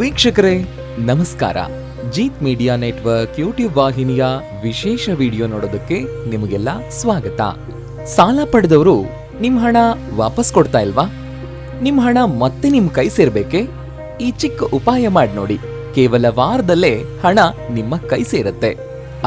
ವೀಕ್ಷಕರೇ, ನಮಸ್ಕಾರ. Jeet media network YouTube ವಾಹಿನಿಯ ವಿಶೇಷ ವಿಡಿಯೋ ನೋಡೋದಕ್ಕೆ ನಿಮಗೆಲ್ಲ ಸ್ವಾಗತ. ಸಾಲ ಪಡೆದವರು ನಿಮ್ ಹಣ ವಾಪಸ್ ಕೊಡ್ತಾ ಇಲ್ವಾ? ನಿಮ್ ಹಣ ಮತ್ತೆ ನಿಮ್ ಕೈ ಸೇರ್ಬೇಕೆ? ಈ ಚಿಕ್ಕ ಉಪಾಯ ಮಾಡಿ ನೋಡಿ. ಕೇವಲ ವಾರದಲ್ಲೇ ಹಣ ನಿಮ್ಮ ಕೈ ಸೇರುತ್ತೆ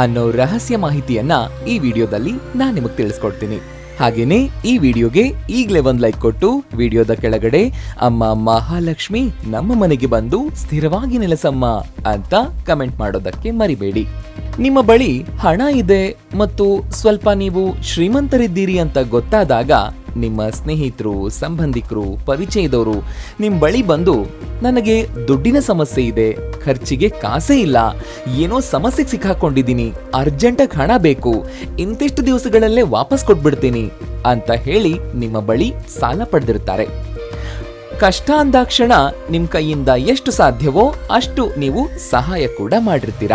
ಅನ್ನೋ ರಹಸ್ಯ ಮಾಹಿತಿಯನ್ನ ಈ ವಿಡಿಯೋದಲ್ಲಿ ನಾನು ನಿಮಗೆ ತಿಳಿಸ್ಕೊಡ್ತೀನಿ. ಹಾಗೇನೆ ಈ ವಿಡಿಯೋಗೆ ಈಗಲೇ ಒಂದ್ ಲೈಕ್ ಕೊಟ್ಟು ವಿಡಿಯೋದ ಕೆಳಗಡೆ ಅಮ್ಮ ಮಹಾಲಕ್ಷ್ಮಿ ನಮ್ಮ ಮನೆಗೆ ಬಂದು ಸ್ಥಿರವಾಗಿ ನೆಲೆಸಮ್ಮ ಅಂತ ಕಮೆಂಟ್ ಮಾಡೋದಕ್ಕೆ ಮರಿಬೇಡಿ. ನಿಮ್ಮ ಬಳಿ ಹಣ ಇದೆ ಮತ್ತು ಸ್ವಲ್ಪ ನೀವು ಶ್ರೀಮಂತರಿದ್ದೀರಿ ಅಂತ ಗೊತ್ತಾದಾಗ ನಿಮ್ಮ ಸ್ನೇಹಿತರು, ಸಂಬಂಧಿಕರು, ಪರಿಚಯದವರು ನಿಮ್ಮ ಬಳಿ ಬಂದು ನನಗೆ ದುಡ್ಡಿನ ಸಮಸ್ಯೆ ಇದೆ, ಖರ್ಚಿಗೆ ಕಾಸೇ ಇಲ್ಲ, ಏನೋ ಸಮಸ್ಯೆಗೆ ಸಿಕ್ಕಾಕೊಂಡಿದ್ದೀನಿ, ಅರ್ಜೆಂಟಾಗಿ ಹಣ ಬೇಕು, ಇಂತಿಷ್ಟು ದಿವಸಗಳಲ್ಲೇ ವಾಪಸ್ ಕೊಟ್ಬಿಡ್ತೀನಿ ಅಂತ ಹೇಳಿ ನಿಮ್ಮ ಬಳಿ ಸಾಲ ಪಡೆದಿರ್ತಾರೆ. ಕಷ್ಟ ಅಂದಾಕ್ಷಣ ನಿಮ್ಮ ಕೈಯಿಂದ ಎಷ್ಟು ಸಾಧ್ಯವೋ ಅಷ್ಟು ನೀವು ಸಹಾಯ ಕೂಡ ಮಾಡಿರ್ತೀರ.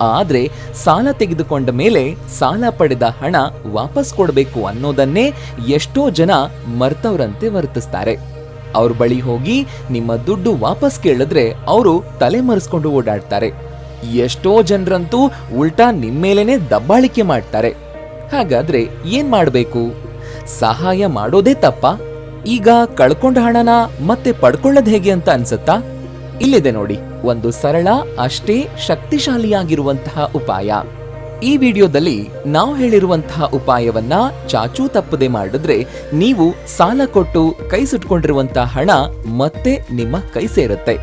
ಆದ್ರೆ ಸಾಲ ತೆಗೆದುಕೊಂಡ ಮೇಲೆ ಸಾಲ ಪಡೆದ ಹಣ ವಾಪಸ್ ಕೊಡಬೇಕು ಅನ್ನೋದನ್ನೇ ಎಷ್ಟೋ ಜನ ಮರ್ತವ್ರಂತೆ ವರ್ತಿಸ್ತಾರೆ. ಅವ್ರ ಬಳಿ ಹೋಗಿ ನಿಮ್ಮ ದುಡ್ಡು ವಾಪಸ್ ಕೇಳಿದ್ರೆ ಅವರು ತಲೆ ಮರೆಸ್ಕೊಂಡು ಓಡಾಡ್ತಾರೆ. ಎಷ್ಟೋ ಜನರಂತೂ ಉಲ್ಟಾ ನಿಮ್ಮೇಲೇನೆ ದಬ್ಬಾಳಿಕೆ ಮಾಡ್ತಾರೆ. ಹಾಗಾದ್ರೆ ಏನ್ ಮಾಡಬೇಕು? ಸಹಾಯ ಮಾಡೋದೇ ತಪ್ಪ? ಈಗ ಕಳ್ಕೊಂಡ ಹಣನ ಮತ್ತೆ ಪಡ್ಕೊಳ್ಳೋದ್ ಹೇಗೆ ಅಂತ ಅನ್ಸುತ್ತಾ? ಇಲ್ಲಿದೆ ನೋಡಿ. ಒಂದು ಸರಳ, ಅಷ್ಟೇ ಶಕ್ತಿಶಾಲಿಯಾಗಿರುವಂತಹ ಉಪಾಯ. ಈ ವಿಡಿಯೋದಲ್ಲಿ ನಾವು ಹೇಳಿರುವಂತಹ ಉಪಾಯವನ್ನ ಚಾಚೂ ತಪ್ಪದೆ ಮಾಡಿದ್ರೆ ನೀವು ಸಾಲ ಕೊಟ್ಟು ಕೈ ಸುಟ್ಕೊಂಡಿರುವಂತಹ ಹಣ ಮತ್ತೆ ನಿಮ್ಮ ಕೈ ಸೇರುತ್ತೆ.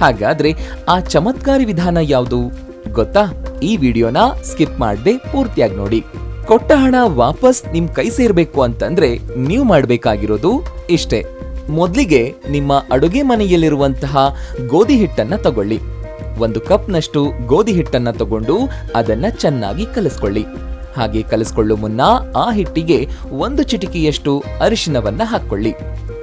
ಹಾಗಾದ್ರೆ ಆ ಚಮತ್ಕಾರಿ ವಿಧಾನ ಯಾವುದು? ಗೊತ್ತಾ? ಈ ವಿಡಿಯೋನ ಸ್ಕಿಪ್ ಮಾಡದೆ ಪೂರ್ತಿಯಾಗಿ ನೋಡಿ. ಕೊಟ್ಟ ಹಣ ವಾಪಸ್ ನಿಮ್ ಕೈ ಸೇರ್ಬೇಕು ಅಂತಂದ್ರೆ ನೀವು ಮಾಡಬೇಕಾಗಿರೋದು ಇಷ್ಟೇ. ಮೊದ್ಲಿಗೆ ನಿಮ್ಮ ಅಡುಗೆ ಮನೆಯಲ್ಲಿರುವಂತಹ ಗೋಧಿ ಹಿಟ್ಟನ್ನು ತಗೊಳ್ಳಿ. ಒಂದು ಕಪ್ನಷ್ಟು ಗೋಧಿ ಹಿಟ್ಟನ್ನು ತಗೊಂಡು ಅದನ್ನು ಚೆನ್ನಾಗಿ ಕಲಿಸ್ಕೊಳ್ಳಿ. ಹಾಗೆ ಕಲಿಸ್ಕೊಳ್ಳೋ ಮುನ್ನ ಆ ಹಿಟ್ಟಿಗೆ ಒಂದು ಚಿಟಿಕೆಯಷ್ಟು ಅರಿಶಿನವನ್ನ ಹಾಕ್ಕೊಳ್ಳಿ.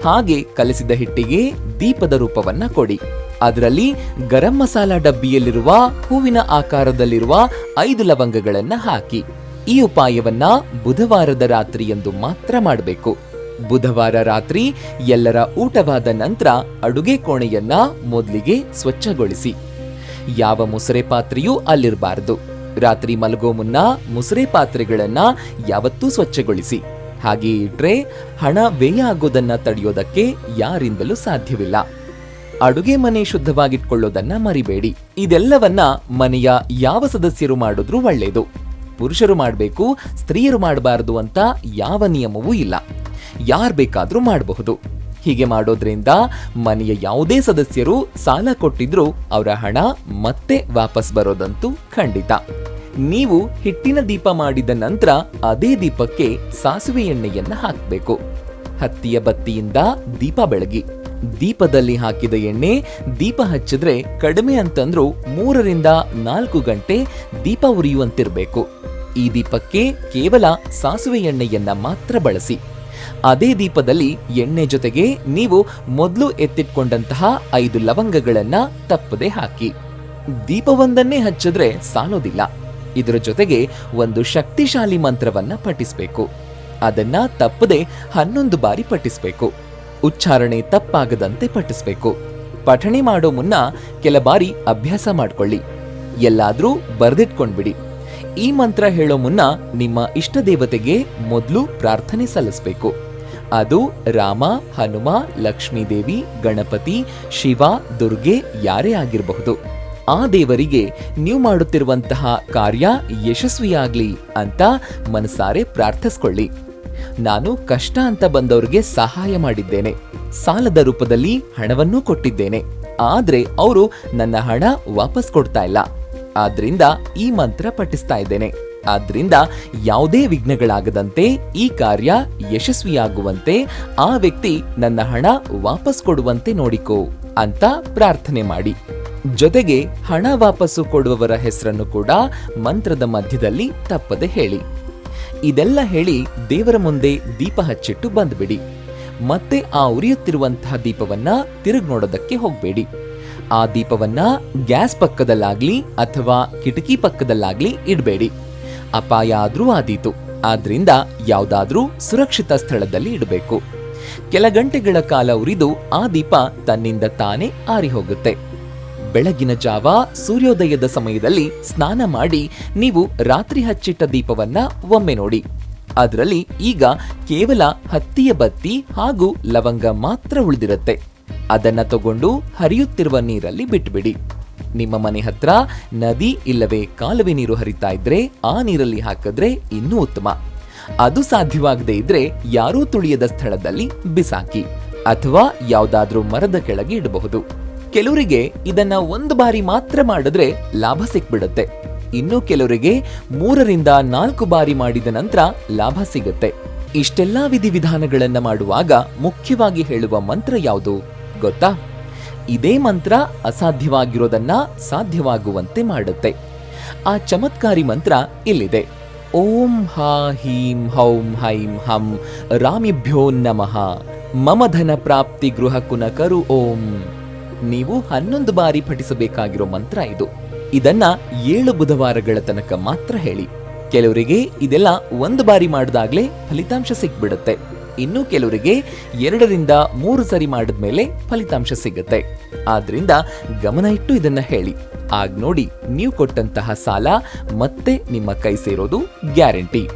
ಹಾಗೆ ಕಲಿಸಿದ ಹಿಟ್ಟಿಗೆ ದೀಪದ ರೂಪವನ್ನ ಕೊಡಿ. ಅದರಲ್ಲಿ ಗರಂ ಮಸಾಲ ಡಬ್ಬಿಯಲ್ಲಿರುವ ಹೂವಿನ ಆಕಾರದಲ್ಲಿರುವ ಐದು ಲವಂಗಗಳನ್ನು ಹಾಕಿ. ಈ ಉಪಾಯವನ್ನ ಬುಧವಾರದ ರಾತ್ರಿಯಂದು ಮಾತ್ರ ಮಾಡಬೇಕು. ಬುಧವಾರ ರಾತ್ರಿ ಎಲ್ಲರ ಊಟವಾದ ನಂತರ ಅಡುಗೆ ಕೋಣೆಯನ್ನ ಮೊದಲಿಗೆ ಸ್ವಚ್ಛಗೊಳಿಸಿ. ಯಾವ ಮುಸರೆ ಪಾತ್ರೆಯೂ ಅಲ್ಲಿರಬಾರದು. ರಾತ್ರಿ ಮಲಗೋ ಮುನ್ನ ಮುಸರೆ ಪಾತ್ರೆಗಳನ್ನ ಯಾವತ್ತೂ ಸ್ವಚ್ಛಗೊಳಿಸಿ. ಹಾಗೆ ಇಟ್ರೆ ಹಣ ವ್ಯಯ ಆಗೋದನ್ನ ತಡೆಯೋದಕ್ಕೆ ಯಾರಿಂದಲೂ ಸಾಧ್ಯವಿಲ್ಲ. ಅಡುಗೆ ಮನೆ ಶುದ್ಧವಾಗಿಟ್ಕೊಳ್ಳೋದನ್ನ ಮರಿಬೇಡಿ. ಇದೆಲ್ಲವನ್ನ ಮನೆಯ ಯಾವ ಸದಸ್ಯರು ಮಾಡಿದ್ರೂ ಒಳ್ಳೆಯದು ಪುರುಷರು ಮಾಡಬೇಕು, ಸ್ತ್ರೀಯರು ಮಾಡಬಾರದು ಅಂತ ಯಾವ ನಿಯಮವೂ ಇಲ್ಲ. ಯಾರ್ ಬೇಕಾದರೂ ಮಾಡಬಹುದು. ಹೀಗೆ ಮಾಡೋದ್ರಿಂದ ಮನೆಯ ಯಾವುದೇ ಸದಸ್ಯರು ಸಾಲ ಕೊಟ್ಟಿದ್ರೂ ಅವರ ಹಣ ಮತ್ತೆ ವಾಪಸ್ ಬರೋದಂತೂ ಖಂಡಿತ. ನೀವು ಹಿಟ್ಟಿನ ದೀಪ ಮಾಡಿದ ನಂತರ ಅದೇ ದೀಪಕ್ಕೆ ಸಾಸಿವೆ ಎಣ್ಣೆಯನ್ನ ಹಾಕಬೇಕು. ಹತ್ತಿಯ ಬತ್ತಿಯಿಂದ ದೀಪ ಬೆಳಗಿ. ದೀಪದಲ್ಲಿ ಹಾಕಿದ ಎಣ್ಣೆ ದೀಪ ಹಚ್ಚಿದ್ರೆ ಕಡಿಮೆ ಅಂತಂದ್ರೂ ಮೂರರಿಂದ ನಾಲ್ಕು ಗಂಟೆ ದೀಪ ಉರಿಯುವಂತಿರಬೇಕು. ಈ ದೀಪಕ್ಕೆ ಕೇವಲ ಸಾಸುವೆ ಎಣ್ಣೆಯನ್ನ ಮಾತ್ರ ಬಳಸಿ. ಅದೇ ದೀಪದಲ್ಲಿ ಎಣ್ಣೆ ಜೊತೆಗೆ ನೀವು ಮೊದಲು ಎತ್ತಿಟ್ಕೊಂಡಂತಹ ಐದು ಲವಂಗಗಳನ್ನ ತಪ್ಪದೆ ಹಾಕಿ. ದೀಪವೊಂದನ್ನೇ ಹಚ್ಚಿದ್ರೆ ಸಾಲೋದಿಲ್ಲ. ಇದರ ಜೊತೆಗೆ ಒಂದು ಶಕ್ತಿಶಾಲಿ ಮಂತ್ರವನ್ನ ಪಠಿಸಬೇಕು. ಅದನ್ನ ತಪ್ಪದೆ ಹನ್ನೊಂದು ಬಾರಿ ಪಠಿಸಬೇಕು. ಉಚ್ಚಾರಣೆ ತಪ್ಪಾಗದಂತೆ ಪಠಿಸಬೇಕು. ಪಠಣೆ ಮಾಡೋ ಮುನ್ನ ಕೆಲ ಬಾರಿ ಅಭ್ಯಾಸ ಮಾಡ್ಕೊಳ್ಳಿ. ಎಲ್ಲಾದ್ರೂ ಬರ್ದಿಟ್ಕೊಂಡ್ಬಿಡಿ. ಈ ಮಂತ್ರ ಹೇಳೋ ಮುನ್ನ ನಿಮ್ಮ ಇಷ್ಟ ದೇವತೆಗೆ ಮೊದಲು ಪ್ರಾರ್ಥನೆ ಸಲ್ಲಿಸಬೇಕು. ಅದು ರಾಮ, ಹನುಮ, ಲಕ್ಷ್ಮೀದೇವಿ, ಗಣಪತಿ, ಶಿವ, ದುರ್ಗೆ ಯಾರೇ ಆಗಿರಬಹುದು. ಆ ದೇವರಿಗೆ ನೀವು ಮಾಡುತ್ತಿರುವಂತಹ ಕಾರ್ಯ ಯಶಸ್ವಿಯಾಗಲಿ ಅಂತ ಮನಸಾರೆ ಪ್ರಾರ್ಥಿಸ್ಕೊಳ್ಳಿ. ನಾನು ಕಷ್ಟ ಅಂತ ಬಂದವರಿಗೆ ಸಹಾಯ ಮಾಡಿದ್ದೇನೆ. ಸಾಲದ ರೂಪದಲ್ಲಿ ಹಣವನ್ನೂ ಕೊಟ್ಟಿದ್ದೇನೆ. ಆದರೆ ಅವರು ನನ್ನ ಹಣ ವಾಪಸ್ ಕೊಡ್ತಾ ಇಲ್ಲ. ಆದ್ರಿಂದ ಈ ಮಂತ್ರ ಪಠಿಸ್ತಾ ಇದ್ದೇನೆ. ಆದ್ರಿಂದ ಯಾವುದೇ ವಿಘ್ನಗಳಾಗದಂತೆ ಈ ಕಾರ್ಯ ಯಶಸ್ವಿಯಾಗುವಂತೆ ಆ ವ್ಯಕ್ತಿ ನನ್ನ ಹಣ ವಾಪಸ್ ಕೊಡುವಂತೆ ನೋಡಿಕೋ ಅಂತ ಪ್ರಾರ್ಥನೆ ಮಾಡಿ. ಜೊತೆಗೆ ಹಣ ವಾಪಸ್ಸು ಕೊಡುವವರ ಹೆಸರನ್ನು ಕೂಡ ಮಂತ್ರದ ಮಧ್ಯದಲ್ಲಿ ತಪ್ಪದೆ ಹೇಳಿ. ಇದೆಲ್ಲ ಹೇಳಿ ದೇವರ ಮುಂದೆ ದೀಪ ಹಚ್ಚಿಟ್ಟು ಬಂದ್ಬಿಡಿ. ಮತ್ತೆ ಆ ಉರಿಯುತ್ತಿರುವಂತಹ ದೀಪವನ್ನ ತಿರುಗ್ ನೋಡೋದಕ್ಕೆ ಹೋಗ್ಬೇಡಿ. ಆ ದೀಪವನ್ನ ಗ್ಯಾಸ್ ಪಕ್ಕದಲ್ಲಾಗ್ಲಿ ಅಥವಾ ಕಿಟಕಿ ಪಕ್ಕದಲ್ಲಾಗ್ಲಿ ಇಡಬೇಡಿ. ಅಪಾಯ ಆದ್ರೂ ಆದೀತು. ಆದ್ರಿಂದ ಯಾವ್ದಾದ್ರೂ ಸುರಕ್ಷಿತ ಸ್ಥಳದಲ್ಲಿ ಇಡಬೇಕು. ಕೆಲ ಗಂಟೆಗಳ ಕಾಲ ಉರಿದು ಆ ದೀಪ ತನ್ನಿಂದ ತಾನೇ ಆರಿ ಹೋಗುತ್ತೆ. ಬೆಳಗಿನ ಜಾವ ಸೂರ್ಯೋದಯದ ಸಮಯದಲ್ಲಿ ಸ್ನಾನ ಮಾಡಿ ನೀವು ರಾತ್ರಿ ಹಚ್ಚಿಟ್ಟ ದೀಪವನ್ನ ಒಮ್ಮೆ ನೋಡಿ. ಅದರಲ್ಲಿ ಈಗ ಕೇವಲ ಹತ್ತಿಯ ಬತ್ತಿ ಹಾಗೂ ಲವಂಗ ಮಾತ್ರ ಉಳಿದಿರುತ್ತೆ. ಅದನ್ನ ತಗೊಂಡು ಹರಿಯುತ್ತಿರುವ ನೀರಲ್ಲಿ ಬಿಟ್ಬಿಡಿ. ನಿಮ್ಮ ಮನೆ ಹತ್ರ ನದಿ ಇಲ್ಲವೇ ಕಾಲುವೆ ನೀರು ಹರಿತಾ ಇದ್ರೆ ಆ ನೀರಲ್ಲಿ ಹಾಕಿದ್ರೆ ಇನ್ನೂ ಉತ್ತಮ. ಅದು ಸಾಧ್ಯವಾಗದೇ ಇದ್ರೆ ಯಾರೂ ತುಳಿಯದ ಸ್ಥಳದಲ್ಲಿ ಬಿಸಾಕಿ ಅಥವಾ ಯಾವುದಾದ್ರೂ ಮರದ ಕೆಳಗೆ ಇಡಬಹುದು. ಕೆಲವರಿಗೆ ಇದನ್ನ ಒಂದು ಬಾರಿ ಮಾತ್ರ ಮಾಡಿದ್ರೆ ಲಾಭ ಸಿಕ್ಬಿಡುತ್ತೆ. ಇನ್ನು ಕೆಲವರಿಗೆ ಮೂರರಿಂದ ನಾಲ್ಕು ಬಾರಿ ಮಾಡಿದ ನಂತರ ಲಾಭ ಸಿಗುತ್ತೆ. ಇಷ್ಟೆಲ್ಲಾ ವಿಧಿವಿಧಾನಗಳನ್ನ ಮಾಡುವಾಗ ಮುಖ್ಯವಾಗಿ ಹೇಳುವ ಮಂತ್ರ ಯಾವುದು? ಗೊತ್ತಾ? ಇದೇ ಮಂತ್ರ ಅಸಾಧ್ಯವಾಗಿರೋದನ್ನ ಸಾಧ್ಯವಾಗುವಂತೆ ಮಾಡುತ್ತೆ. ಆ ಚಮತ್ಕಾರಿ ಮಂತ್ರ ಇಲ್ಲಿದೆ. ಓಂ ಹಾ ಹೀಂ ಹೌಂ ಹೈಂ ಹಂ ರಾಮಿಭ್ಯೋ ನಮಃ. ಮಮ ಧನ ಪ್ರಾಪ್ತಿ ಗೃಹ ಕುನಕರು ಓಂ. ನೀವು ಹನ್ನೊಂದು ಬಾರಿ ಪಠಿಸಬೇಕಾಗಿರೋ ಮಂತ್ರ ಇದು. ಇದನ್ನ ಏಳು ಬುಧವಾರಗಳ ತನಕ ಮಾತ್ರ ಹೇಳಿ. ಕೆಲವರಿಗೆ ಇದೆಲ್ಲ ಒಂದು ಬಾರಿ ಮಾಡಿದಾಗಲೇ ಫಲಿತಾಂಶ ಸಿಕ್ಬಿಡುತ್ತೆ. ಇನ್ನು ಕೆಲವರಿಗೆ ಎರಡರಿಂದ ಮೂರು ಸರಿ ಮಾಡಿದ್ಮೇಲೆ ಫಲಿತಾಂಶ ಸಿಗುತ್ತೆ. ಆದ್ರಿಂದ ಗಮನ ಇಟ್ಟು ಇದನ್ನ ಹೇಳಿ. ಆಗ ನೋಡಿ ನೀವು ಕೊಟ್ಟಂತಹ ಸಾಲ ಮತ್ತೆ ನಿಮ್ಮ ಕೈ ಸೇರೋದು ಗ್ಯಾರಂಟಿ.